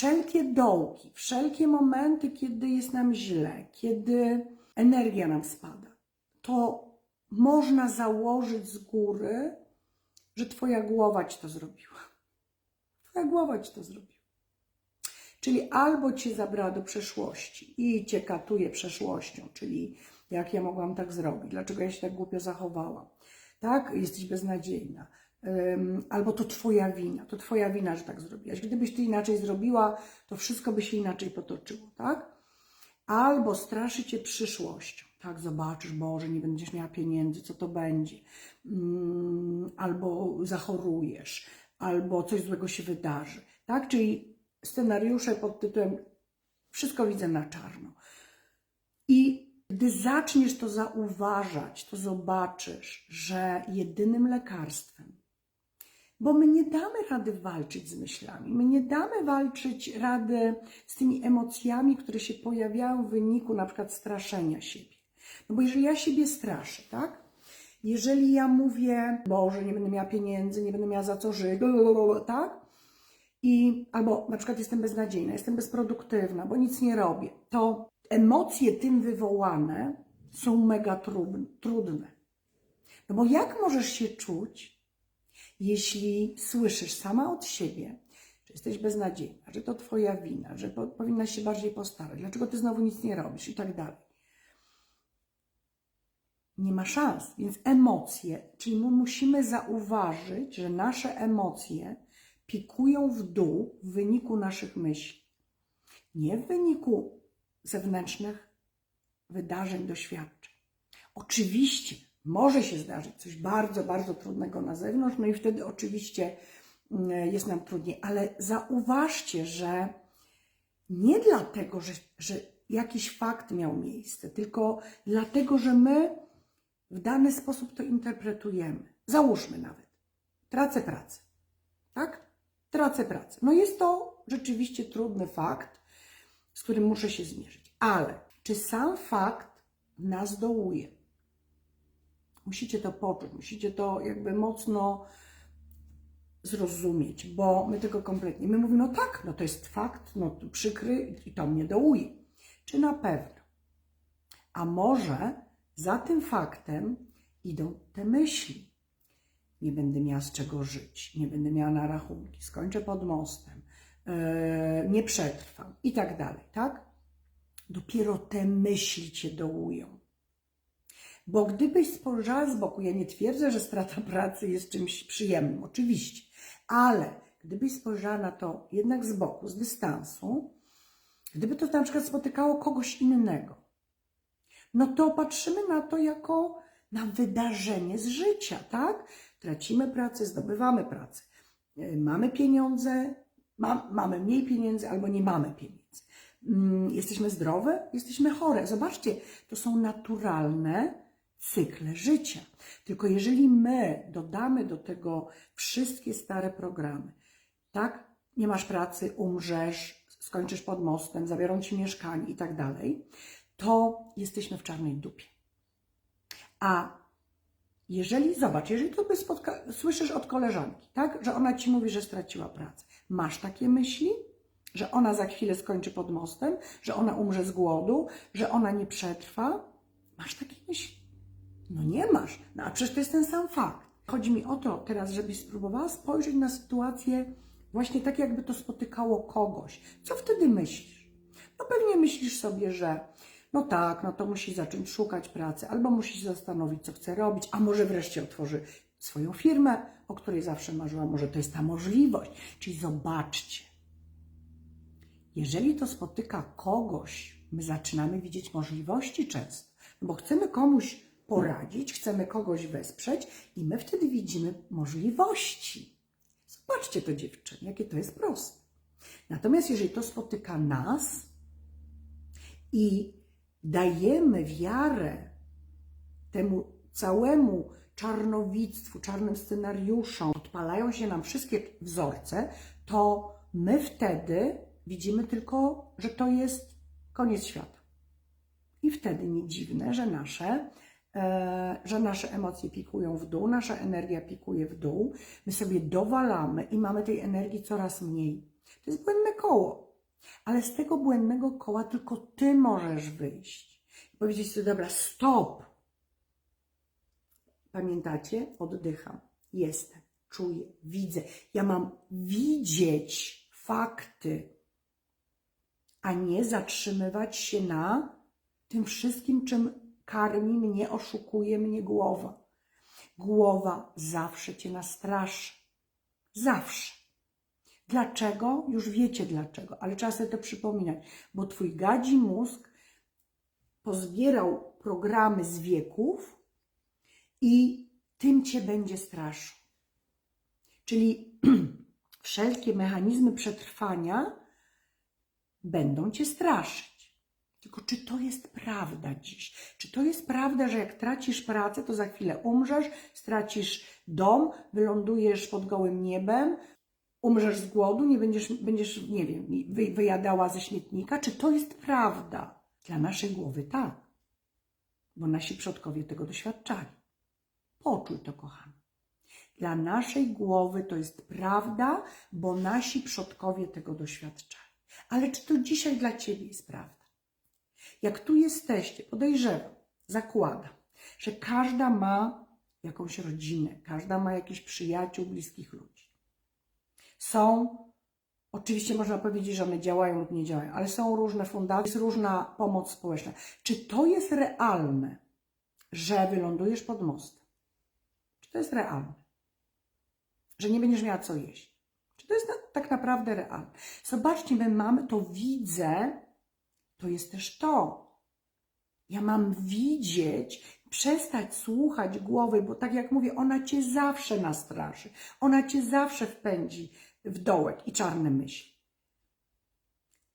wszelkie dołki, wszelkie momenty, kiedy jest nam źle, kiedy energia nam spada, to można założyć z góry, że Twoja głowa ci to zrobiła. Twoja głowa ci to zrobiła. Czyli albo cię zabrała do przeszłości i cię katuje przeszłością, czyli jak ja mogłam tak zrobić, dlaczego ja się tak głupio zachowałam, tak? Jesteś beznadziejna. Albo to twoja wina, to twoja wina, że tak zrobiłaś. Gdybyś ty inaczej zrobiła, to wszystko by się inaczej potoczyło, tak? Albo straszy cię przyszłością. Tak, zobaczysz, Boże, nie będziesz miała pieniędzy, co to będzie. Mm, albo zachorujesz, albo coś złego się wydarzy. Tak? Czyli scenariusze pod tytułem Wszystko widzę na czarno. I gdy zaczniesz to zauważać, to zobaczysz, że jedynym lekarstwem, bo my nie damy rady walczyć z myślami, my nie damy walczyć rady z tymi emocjami, które się pojawiają w wyniku na przykład straszenia siebie. No bo jeżeli ja siebie straszę, tak? Jeżeli ja mówię, Boże, nie będę miała pieniędzy, nie będę miała za co żyć, tak? I albo na przykład jestem beznadziejna, jestem bezproduktywna, bo nic nie robię, to emocje tym wywołane są mega trudne. No bo jak możesz się czuć, jeśli słyszysz sama od siebie, że jesteś beznadziejna, że to twoja wina, że po, powinnaś się bardziej postarać, dlaczego ty znowu nic nie robisz i tak dalej. Nie ma szans, więc emocje, czyli my musimy zauważyć, że nasze emocje pikują w dół w wyniku naszych myśli. Nie w wyniku zewnętrznych wydarzeń, doświadczeń. Oczywiście może się zdarzyć coś bardzo, bardzo trudnego na zewnątrz, no i wtedy oczywiście mm, jest nam trudniej, ale zauważcie, że nie dlatego, że, że jakiś fakt miał miejsce, tylko dlatego, że my w dany sposób to interpretujemy. Załóżmy nawet, tracę pracę, tak? Tracę pracę. No jest to rzeczywiście trudny fakt, z którym muszę się zmierzyć. Ale czy sam fakt nas dołuje? Musicie to poczuć, musicie to jakby mocno zrozumieć, bo my tego kompletnie. My mówimy, no tak, no to jest fakt, no to przykry i to mnie dołuje. Czy na pewno? A może za tym faktem idą te myśli. Nie będę miała z czego żyć, nie będę miała na rachunki, skończę pod mostem, yy, nie przetrwam i tak dalej, tak? Dopiero te myśli cię dołują. Bo gdybyś spojrzała z boku, ja nie twierdzę, że strata pracy jest czymś przyjemnym, oczywiście, ale gdybyś spojrzała na to jednak z boku, z dystansu, gdyby to na przykład spotykało kogoś innego, no to patrzymy na to jako na wydarzenie z życia, tak? Tracimy pracę, zdobywamy pracę. Yy, Mamy pieniądze, ma, mamy mniej pieniędzy albo nie mamy pieniędzy. Mm, Jesteśmy zdrowe, jesteśmy chore. Zobaczcie, to są naturalne cykle życia. Tylko jeżeli my dodamy do tego wszystkie stare programy, tak? Nie masz pracy, umrzesz, skończysz pod mostem, zabiorą ci mieszkanie i tak dalej, to jesteśmy w czarnej dupie. A jeżeli, zobacz, jeżeli to spotka, słyszysz od koleżanki, tak, że ona ci mówi, że straciła pracę, masz takie myśli, że ona za chwilę skończy pod mostem, że ona umrze z głodu, że ona nie przetrwa, masz takie myśli? No nie masz, no a przecież to jest ten sam fakt. Chodzi mi o to teraz, żebyś spróbowała spojrzeć na sytuację właśnie tak, jakby to spotykało kogoś. Co wtedy myślisz? No pewnie myślisz sobie, że no tak, no to musi zacząć szukać pracy, albo musi się zastanowić, co chce robić, a może wreszcie otworzy swoją firmę, o której zawsze marzyła, może to jest ta możliwość. Czyli zobaczcie, jeżeli to spotyka kogoś, my zaczynamy widzieć możliwości często, no bo chcemy komuś poradzić, chcemy kogoś wesprzeć i my wtedy widzimy możliwości. Zobaczcie to dziewczyny, jakie to jest proste. Natomiast jeżeli to spotyka nas i dajemy wiarę temu całemu czarnowictwu, czarnym scenariuszom, odpalają się nam wszystkie wzorce, to my wtedy widzimy tylko, że to jest koniec świata. I wtedy nie dziwne, że nasze, że nasze emocje pikują w dół, nasza energia pikuje w dół, my sobie dowalamy i mamy tej energii coraz mniej. To jest błędne koło. Ale z tego błędnego koła tylko ty możesz wyjść. I powiedzieć sobie, dobra, stop. Pamiętacie? Oddycham. Jestem, czuję, widzę. Ja mam widzieć fakty, a nie zatrzymywać się na tym wszystkim, czym karmi mnie, oszukuje mnie głowa. Głowa zawsze cię nastraszy. Zawsze. Dlaczego? Już wiecie dlaczego, ale trzeba sobie to przypominać, bo twój gadzi mózg pozbierał programy z wieków i tym cię będzie straszył. Czyli wszelkie mechanizmy przetrwania będą cię straszyć. Tylko czy to jest prawda dziś? Czy to jest prawda, że jak tracisz pracę, to za chwilę umrzesz, stracisz dom, wylądujesz pod gołym niebem, umrzesz z głodu, nie będziesz, będziesz nie wiem, wy, wyjadała ze śmietnika? Czy to jest prawda? Dla naszej głowy tak, bo nasi przodkowie tego doświadczali. Poczuj to, kochany. Dla naszej głowy to jest prawda, bo nasi przodkowie tego doświadczali. Ale czy to dzisiaj dla Ciebie jest prawda? Jak tu jesteście, podejrzewam, zakładam, że każda ma jakąś rodzinę, każda ma jakichś przyjaciół, bliskich ludzi. Są, oczywiście można powiedzieć, że one działają lub nie działają, ale są różne fundacje, jest różna pomoc społeczna. Czy to jest realne, że wylądujesz pod mostem? Czy to jest realne? Że nie będziesz miała co jeść? Czy to jest tak naprawdę realne? Zobaczcie, my mamy, to widzę, to jest też to. Ja mam widzieć, przestać słuchać głowy, bo tak jak mówię, ona cię zawsze nastraszy. Ona cię zawsze wpędzi w dołek i czarne myśli.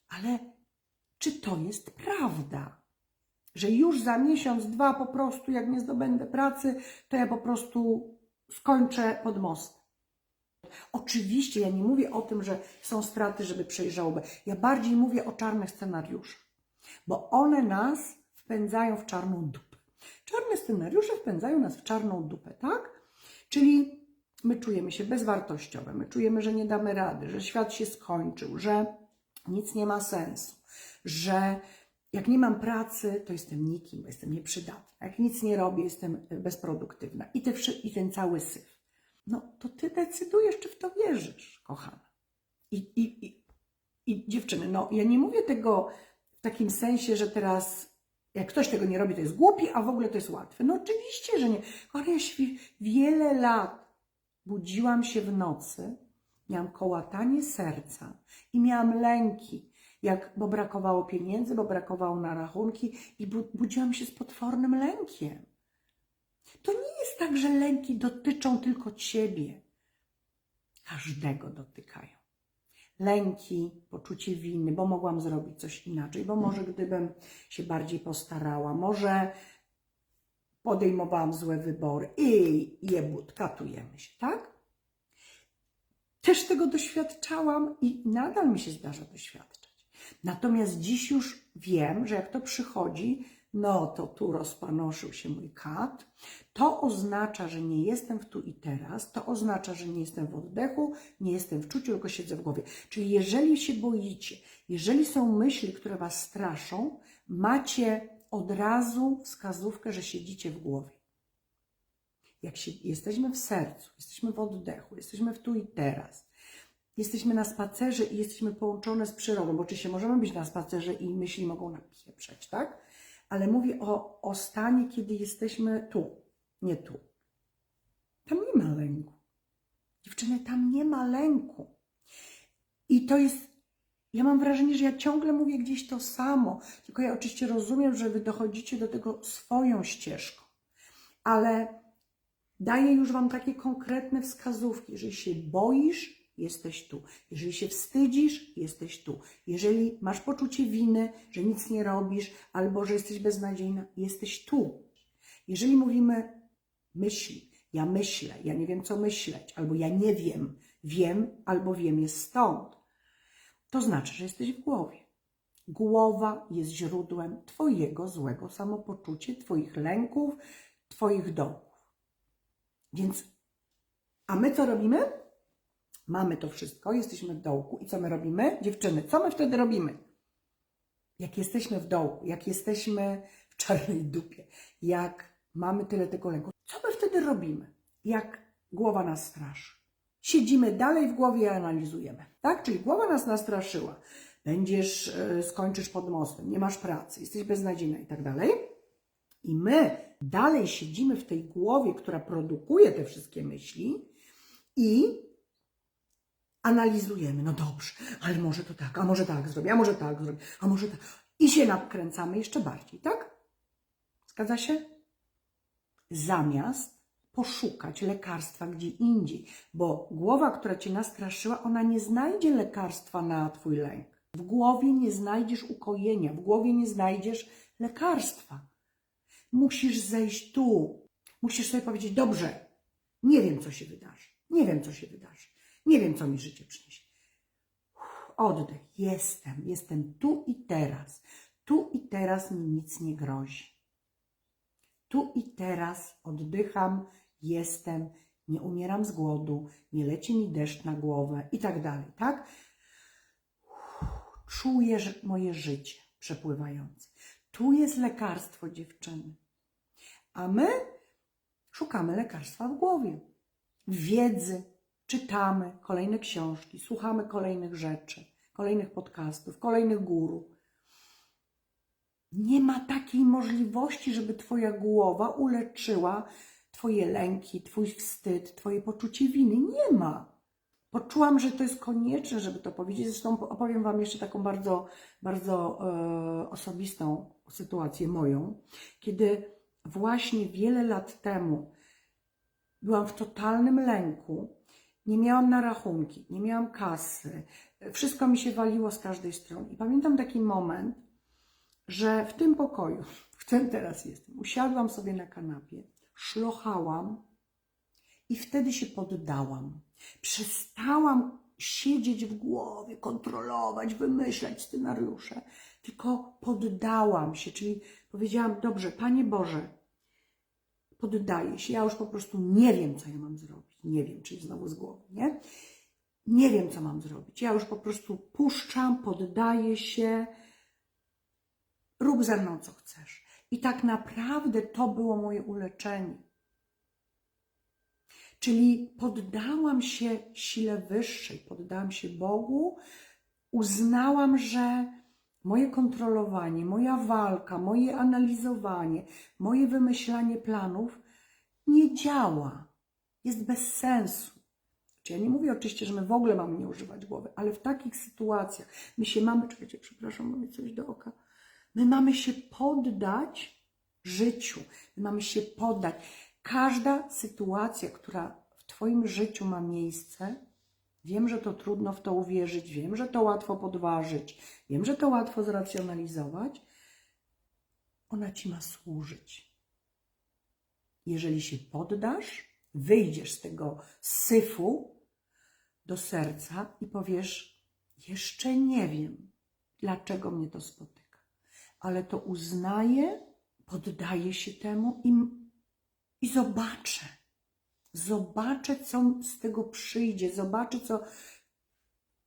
Ale czy to jest prawda? Że już za miesiąc, dwa po prostu, jak nie zdobędę pracy, to ja po prostu skończę pod mostem. Oczywiście ja nie mówię o tym, że są straty, żeby przejść żałobę. Ja bardziej mówię o czarnych scenariuszach, bo one nas wpędzają w czarną dupę. Czarne scenariusze wpędzają nas w czarną dupę, tak? Czyli my czujemy się bezwartościowe, my czujemy, że nie damy rady, że świat się skończył, że nic nie ma sensu, że jak nie mam pracy, to jestem nikim, bo jestem nieprzydatna. Jak nic nie robię, jestem bezproduktywna. I, te, i ten cały syf. No to ty decydujesz, czy w to wierzysz, kochana. I, i, i, I dziewczyny, no ja nie mówię tego takim sensie, że teraz jak ktoś tego nie robi, to jest głupi, a w ogóle to jest łatwe. No oczywiście, że nie. Kochana, ja wiele lat budziłam się w nocy, miałam kołatanie serca i miałam lęki, jak, bo brakowało pieniędzy, bo brakowało na rachunki i bu, budziłam się z potwornym lękiem. To nie jest tak, że lęki dotyczą tylko ciebie. Każdego dotykają. Lęki, poczucie winy, bo mogłam zrobić coś inaczej, bo może gdybym się bardziej postarała, może podejmowałam złe wybory i jebut, katujemy się, tak? Też tego doświadczałam i nadal mi się zdarza doświadczać. Natomiast dziś już wiem, że jak to przychodzi, no to tu rozpanoszył się mój kat. To oznacza, że nie jestem w tu i teraz, to oznacza, że nie jestem w oddechu, nie jestem w czuciu, tylko siedzę w głowie. Czyli jeżeli się boicie, jeżeli są myśli, które was straszą, macie od razu wskazówkę, że siedzicie w głowie. Jak się, jesteśmy w sercu, jesteśmy w oddechu, jesteśmy w tu i teraz, jesteśmy na spacerze i jesteśmy połączone z przyrodą, bo oczywiście możemy być na spacerze i myśli mogą napieprzeć, tak? Ale mówię o, o stanie, kiedy jesteśmy tu, nie tu. Tam nie ma lęku. Dziewczyny, tam nie ma lęku. I to jest, ja mam wrażenie, że ja ciągle mówię gdzieś to samo, tylko ja oczywiście rozumiem, że wy dochodzicie do tego swoją ścieżką, ale daję już wam takie konkretne wskazówki. Jeżeli się boisz, jesteś tu. Jeżeli się wstydzisz, jesteś tu. Jeżeli masz poczucie winy, że nic nie robisz, albo że jesteś beznadziejna, jesteś tu. Jeżeli mówimy myśli, ja myślę, ja nie wiem co myśleć, albo ja nie wiem, wiem, albo wiem jest stąd, to znaczy, że jesteś w głowie. Głowa jest źródłem Twojego złego samopoczucia, Twoich lęków, Twoich dołków. Więc, a my co robimy? Mamy to wszystko, jesteśmy w dołku i co my robimy? Dziewczyny, co my wtedy robimy? Jak jesteśmy w dołku, jak jesteśmy w czarnej dupie, jak mamy tyle tego lęku, co my wtedy robimy? Jak głowa nas straszy? Siedzimy dalej w głowie i analizujemy, tak? Czyli głowa nas nastraszyła. Będziesz, e, skończysz pod mostem, nie masz pracy, jesteś beznadziejna i tak dalej. I my dalej siedzimy w tej głowie, która produkuje te wszystkie myśli i analizujemy. No dobrze, ale może to tak, a może tak zrobię, a może tak zrobię, a może tak. I się nakręcamy jeszcze bardziej, tak? Zgadza się? Zamiast poszukać lekarstwa gdzie indziej, bo głowa, która cię nastraszyła, ona nie znajdzie lekarstwa na twój lęk. W głowie nie znajdziesz ukojenia, w głowie nie znajdziesz lekarstwa. Musisz zejść tu. Musisz sobie powiedzieć: Dobrze, nie wiem, co się wydarzy. Nie wiem, co się wydarzy. Nie wiem, co mi życie przyniesie. Uff, Oddech. Jestem. Jestem tu i teraz. Tu i teraz mi nic nie grozi. Tu i teraz oddycham, jestem, nie umieram z głodu, nie leci mi deszcz na głowę i tak dalej, tak? Czuję że- moje życie przepływające. Tu jest lekarstwo dziewczyny. A my szukamy lekarstwa w głowie. Wiedzy, czytamy kolejne książki, słuchamy kolejnych rzeczy, kolejnych podcastów, kolejnych guru. Nie ma takiej możliwości, żeby Twoja głowa uleczyła Twoje lęki, Twój wstyd, Twoje poczucie winy. Nie ma. Poczułam, że to jest konieczne, żeby to powiedzieć. Zresztą opowiem Wam jeszcze taką bardzo, bardzo e, osobistą sytuację moją, kiedy właśnie wiele lat temu byłam w totalnym lęku. Nie miałam na rachunki, nie miałam kasy. Wszystko mi się waliło z każdej strony. I pamiętam taki moment, że w tym pokoju, w którym teraz jestem, usiadłam sobie na kanapie, szlochałam i wtedy się poddałam. Przestałam siedzieć w głowie, kontrolować, wymyślać scenariusze, tylko poddałam się, czyli powiedziałam: Dobrze, Panie Boże, poddaję się. Ja już po prostu nie wiem, co ja mam zrobić. Nie wiem, czyli znowu z głowy, nie? Nie wiem, co mam zrobić. Ja już po prostu puszczam, poddaję się. Rób ze mną, co chcesz. I tak naprawdę to było moje uleczenie. Czyli poddałam się sile wyższej, poddałam się Bogu, uznałam, że moje kontrolowanie, moja walka, moje analizowanie, moje wymyślanie planów nie działa, jest bez sensu. Ja nie mówię oczywiście, że my w ogóle mamy nie używać głowy, ale w takich sytuacjach my się mamy, czekajcie, przepraszam, mamy coś do oka, my mamy się poddać życiu, my mamy się poddać. Każda sytuacja, która w Twoim życiu ma miejsce, wiem, że to trudno w to uwierzyć, wiem, że to łatwo podważyć, wiem, że to łatwo zracjonalizować, ona Ci ma służyć. Jeżeli się poddasz, wyjdziesz z tego syfu do serca i powiesz: Jeszcze nie wiem, dlaczego mnie to spotyka, ale to uznaję, poddaję się temu i, i zobaczę. Zobaczę, co z tego przyjdzie, zobaczę, co,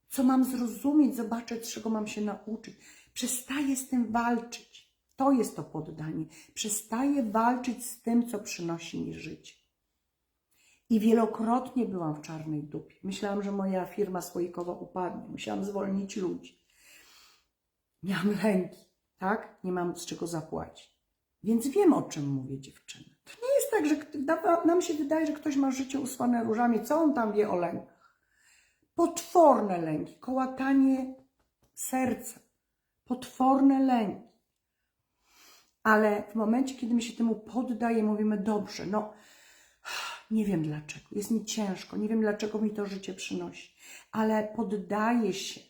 co mam zrozumieć, zobaczę, czego mam się nauczyć. Przestaję z tym walczyć. To jest to poddanie. Przestaję walczyć z tym, co przynosi mi życie. I wielokrotnie byłam w czarnej dupie. Myślałam, że moja firma słoikowa upadnie. Musiałam zwolnić ludzi. Miałam lęki, tak? Nie mam z czego zapłacić. Więc wiem, o czym mówię, dziewczyny. To nie jest tak, że nam się wydaje, że ktoś ma życie usłane różami. Co on tam wie o lękach? Potworne lęki, kołatanie serca, potworne lęki. Ale w momencie, kiedy my się temu poddaje, mówimy, dobrze, no nie wiem dlaczego, jest mi ciężko, nie wiem dlaczego mi to życie przynosi, ale poddaję się,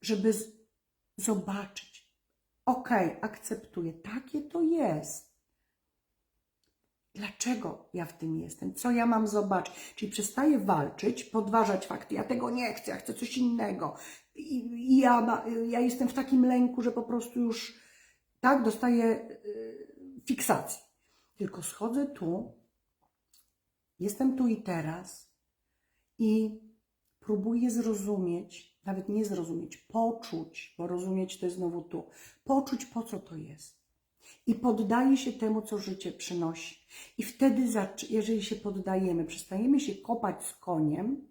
żeby zobaczyć. Okej, akceptuję, takie to jest. Dlaczego ja w tym jestem? Co ja mam zobaczyć? Czyli przestaję walczyć, podważać fakty. Ja tego nie chcę, ja chcę coś innego. I, i ja, ja jestem w takim lęku, że po prostu już tak dostaję y, fiksację. Tylko schodzę tu, jestem tu i teraz i próbuję zrozumieć, nawet nie zrozumieć, poczuć, bo rozumieć to jest znowu tu, poczuć po co to jest. I poddaję się temu, co życie przynosi. I wtedy, jeżeli się poddajemy, przestajemy się kopać z koniem,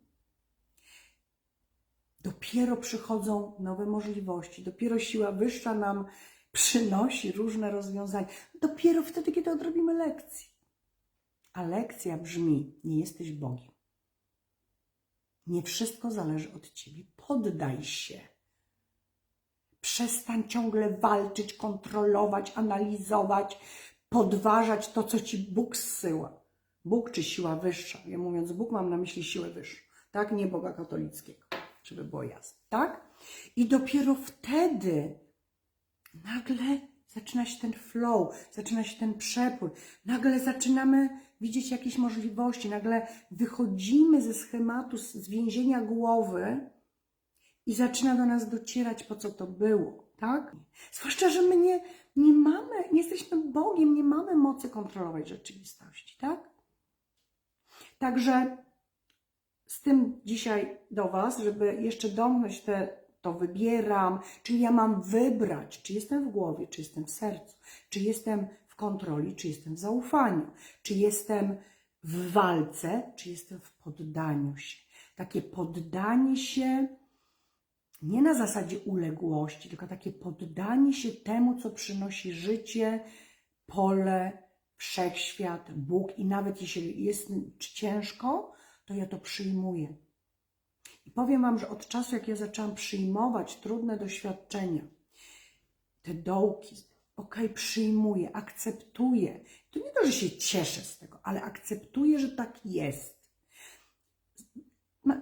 dopiero przychodzą nowe możliwości, dopiero siła wyższa nam przynosi różne rozwiązania. Dopiero wtedy, kiedy odrobimy lekcję. A lekcja brzmi: Nie jesteś Bogiem. Nie wszystko zależy od ciebie. Poddaj się. Przestań ciągle walczyć, kontrolować, analizować, podważać to, co ci Bóg zsyła. Bóg czy siła wyższa. Ja mówiąc Bóg, mam na myśli siłę wyższą. Tak, nie Boga katolickiego, żeby było jasne. Tak? I dopiero wtedy nagle zaczyna się ten flow, zaczyna się ten przepływ, nagle zaczynamy widzieć jakieś możliwości, nagle wychodzimy ze schematu, z więzienia głowy i zaczyna do nas docierać, po co to było, tak? Zwłaszcza, że my nie, nie mamy, nie jesteśmy Bogiem, nie mamy mocy kontrolować rzeczywistości, tak? Także z tym dzisiaj do Was, żeby jeszcze domknąć te, to wybieram, czyli ja mam wybrać, czy jestem w głowie, czy jestem w sercu, czy jestem w kontroli, czy jestem w zaufaniu, czy jestem w walce, czy jestem w poddaniu się. Takie poddanie się nie na zasadzie uległości, tylko takie poddanie się temu, co przynosi życie, pole, wszechświat, Bóg i nawet jeśli jest ciężko, to ja to przyjmuję. I powiem Wam, że od czasu, jak ja zaczęłam przyjmować trudne doświadczenia, te dołki, okej, przyjmuję, akceptuję. To nie to, że się cieszę z tego, ale akceptuję, że tak jest.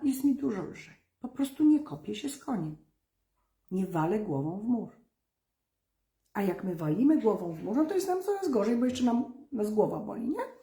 Jest mi dużo lżej. Po prostu nie kopię się z koniem. Nie walę głową w mur. A jak my walimy głową w mur, no to jest nam coraz gorzej, bo jeszcze nam nas głowa boli, nie?